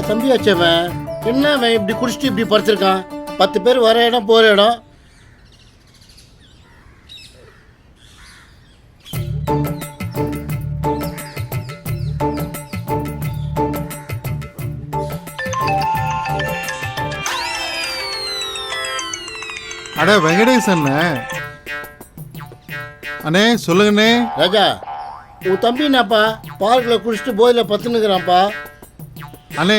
தம்பியாச்சவன் என்ன அவன் இப்படி குடிச்சிட்டு இப்படி படுத்திருக்கான்? பத்து பேர் வர இடம் போகிற இடம். அட வெங்கடேஷ் அண்ணே அண்ணே சொல்லுங்கண்ணே. ராஜா உன் தம்பி என்னப்பா? பார்க்கில் குடிச்சிட்டு போதில் பத்துனுக்குறான்ப்பா அண்ணே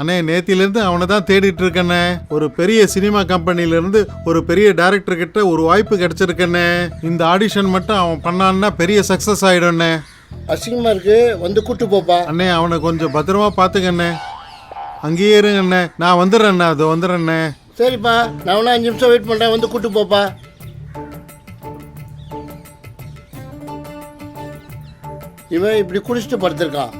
அண்ணே நேத்திலேருந்து அவனை தான் தேடிட்டு இருக்கண்ணே. ஒரு பெரிய சினிமா கம்பெனிலேருந்து ஒரு பெரிய டைரக்டர் கிட்ட ஒரு வாய்ப்பு கிடைச்சிருக்கண்ணே. இந்த ஆடிஷன் மட்டும் அவன் பண்ணான்னா பெரிய சக்ஸஸ் ஆயிடும்ண்ணே. அசிங்கமாக இருக்கு வந்து கூட்டு போப்பா. அண்ணே அவனை கொஞ்சம் பத்திரமா பார்த்துக்கண்ணே. அங்கேயே இருங்கண்ணே. நான் வந்துடுறேண்ணே அது வந்துடுறேண்ணே. சரிப்பா நான் ஒன்றும் அஞ்சு நிமிஷம் வெயிட் பண்ணுறேன் வந்து கூட்டு போப்பா. இவன் இப்படி குடிச்சிட்டு படுத்திருக்கான்.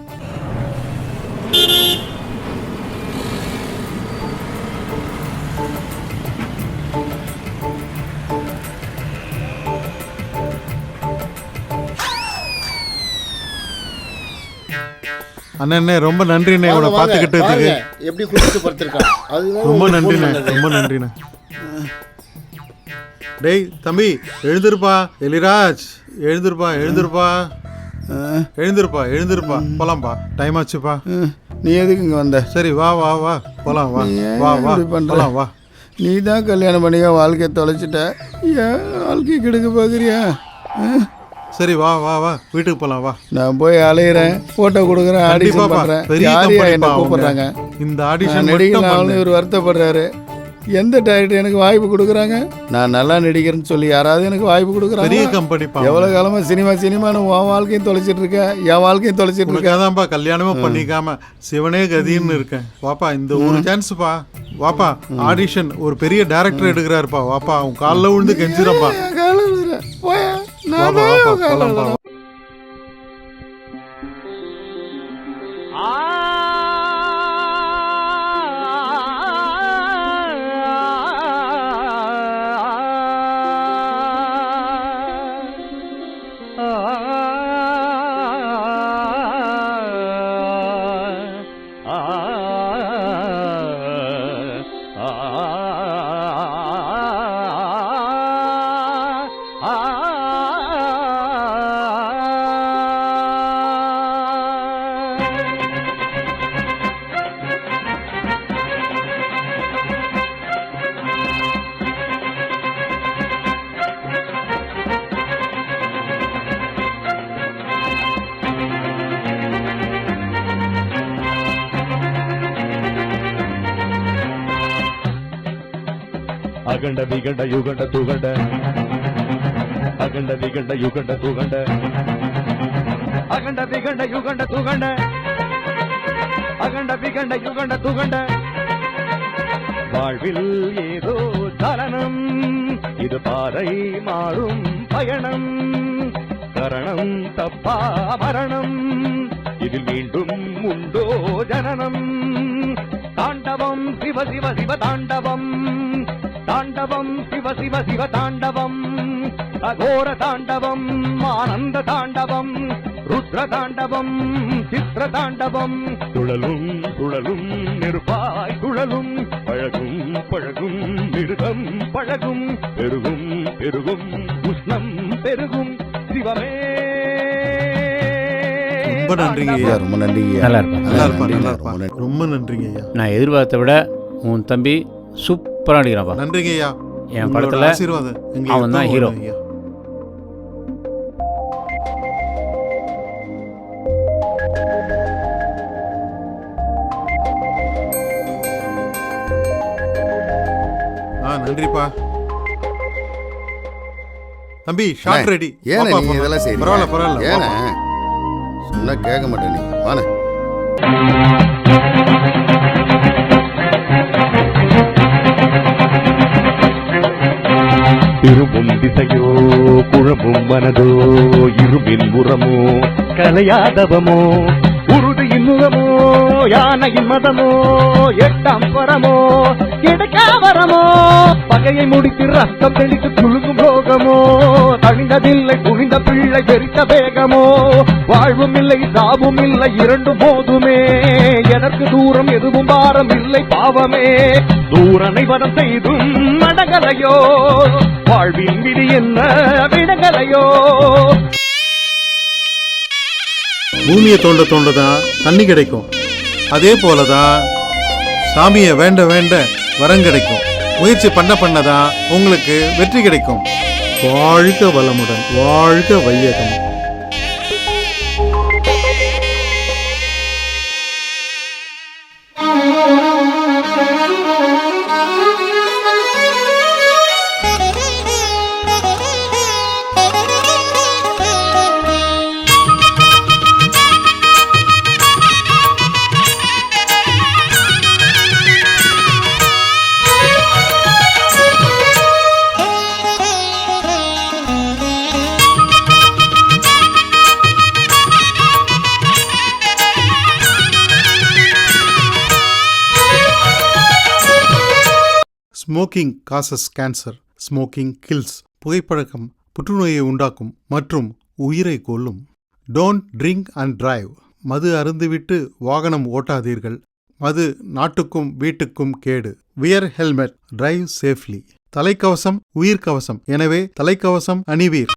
அண்ணே ரொம்ப நன்றிண்ணே வாங்க, இவனை வாங்க, பார்த்துக்கிட்டதுக்கு எப்படி குடிச்சிட்டு படுத்திருக்கான்? அதுதான் ரொம்ப நன்றிண்ணே. ரொம்ப நன்றிண்ணே. டேய் தம்பி எழுந்திருப்பா. எலிராஜ் எழுந்திருப்பா எழுந்திருப்பா. எழுந்திருப்பா எழுந்திருப்பா. போலாம்ப்பா. டைம் ஆச்சுப்பா. நீ எதுக்கு இங்கே வந்த? சரி வா வா வா. போலாம் வா. வா வா? போலாம் வா. நீ தான் கல்யாணம் பண்ணிக்க வாழ்க்கையை தொலைச்சிட்ட. ஏன் வாழ்க்கையை கெடுக்க பார்க்குறியா சரி வா வா வா வீட்டுக்கு போலாம் வா. நான் போய் அலையிறேன் ஃபோட்டோ கொடுக்குறேன் ஆடிஷன் பெரிய யார் என்ன கூப்பிடுறாங்க? இந்த ஆடிஷன் நடிகன் மட்டும் ஆகணும் பண்ணு. இவர் வருத்தப்படுறாரு. எந்த டைரக்டர் எனக்கு வாய்ப்பு கொடுக்குறாங்க? நான் நல்லா நடிக்கிறேன்னு சொல்லி யாராவது எனக்கு வாய்ப்பு பெரிய கொடுக்குறாங்க கம்பெனிப்பா எவ்வளோ காலமாக சினிமா சினிமான்னு உன் வாழ்க்கையும் தொலைச்சிட்டு இருக்க என் வாழ்க்கையும் தொலைச்சிட்டு இருக்க. உனக்காதான்ப்பா கல்யாணமே பண்ணிக்காம சிவனே கதின்னு இருக்கேன். வாப்பா இந்த ஒரு சான்ஸ்ப்பா வாப்பா ஆடிஷன் ஒரு பெரிய டைரக்டர் எடுக்கிறாருப்பா. வாப்பா அவன் காலில் விழுந்து கெஞ்சிரப்பா விழுற. போயா நான் வாப்பா தான் வாப்பா அகண்ட விகண்ட யுகண்ட துகண்ட. அகண்ட விகண்ட யுகண்ட துகண்ட. அகண்ட விகண்ட யுகண்ட துகண்ட. அகண்ட விகண்ட யுகண்ட துகண்ட. வாழ்வில் ஏதோ தரணம் இது பாறை மாறும் பயணம். கரணம் தப்பா மரணம் இதில் மீண்டும் உண்டோ ஜனனம். தாண்டவம் சிவ சிவ சிவ தாண்டவம். தாண்டவம் சிவ சிவ சிவ தாண்டவம். அகோர தாண்டவம் ஆனந்த தாண்டவம் ருத்ர தாண்டவம் சித்திர தாண்டவம். சுழலும் சுழலும் நெருப்பாய் சுழலும் பழகும் பழகும் மிருகம் பழகும் பெருகும் பெருகும் உஷ்ணம் பெருகும் சிவமே. ரொம்ப நன்றிங்க ஐயா, ரொம்ப நன்றி ஐயா. நல்லா இருப்பா. நல்லா இருப்பா நன்றி, நல்லா ரொம்ப நன்றிங்க ஐயா. நான் எதிர்பார்த்த விட உன் தம்பி சூப்பராக நடிக்கிறான்ப்பா நன்றிங்க ஐயா என் படத்துல ஆசீர்வாதம் அவன் தான் ஹீரோ. ஐயா. ஆ நன்றிப்பா தம்பி ஷார்ட் ரெடி வாப்பா, நீ. இதெல்லாம் செய்றீங்க? பரவாயில்ல பரவாயில்ல வாப்பா. சொன்னா கேட்க மாட்டேன் நீ வாண்ணே இருமும் திசையோ குழம்பும் மனதோ இருமின் உரமோ கலையாதவமோ உறுதியின் முகமோ யானையின் மதமோ எட்டாம் பரமோ எடுக்காவரமோ பகையை முடித்து ரத்தம் தெளித்து குழுங்கும் ரோகமோ தழிந்ததில்லை குழிந்த பிள்ளை பெருத்த வேகமோ வாழ்வும் இல்லை சாவும் இல்லை இரண்டும் போதுமே. எனக்கு தூரம் எதுவும் பாரம் இல்லை பாவமே. தூரனை வரம் செய்தும் மடங்கலையோ வாழ்வின் விதி என்ன விடங்கலையோ பூமியை தோண்ட தோண்டதான் தண்ணி கிடைக்கும். அதே போலதான் சாமியை வேண்ட வேண்ட வரம் கிடைக்கும். முயற்சி பண்ண பண்ணதான் உங்களுக்கு வெற்றி கிடைக்கும். வாழ்க வளமுடன் வாழ்க வையகம். Smoking causes cancer smoking kills புகைப்பழக்கம் புற்றுநோயை உண்டாக்கும் மற்றும் உயிரை கொல்லும். டோன்ட் ட்ரிங்க் அண்ட் டிரைவ் மது அருந்துவிட்டு வாகனம் ஓட்டாதீர்கள். மது நாட்டுக்கும் வீட்டுக்கும் கேடு. வியர் ஹெல்மெட் டிரைவ் சேஃப்லி தலைக்கவசம் உயிர்கவசம் எனவே தலைக்கவசம் அணிவீர்.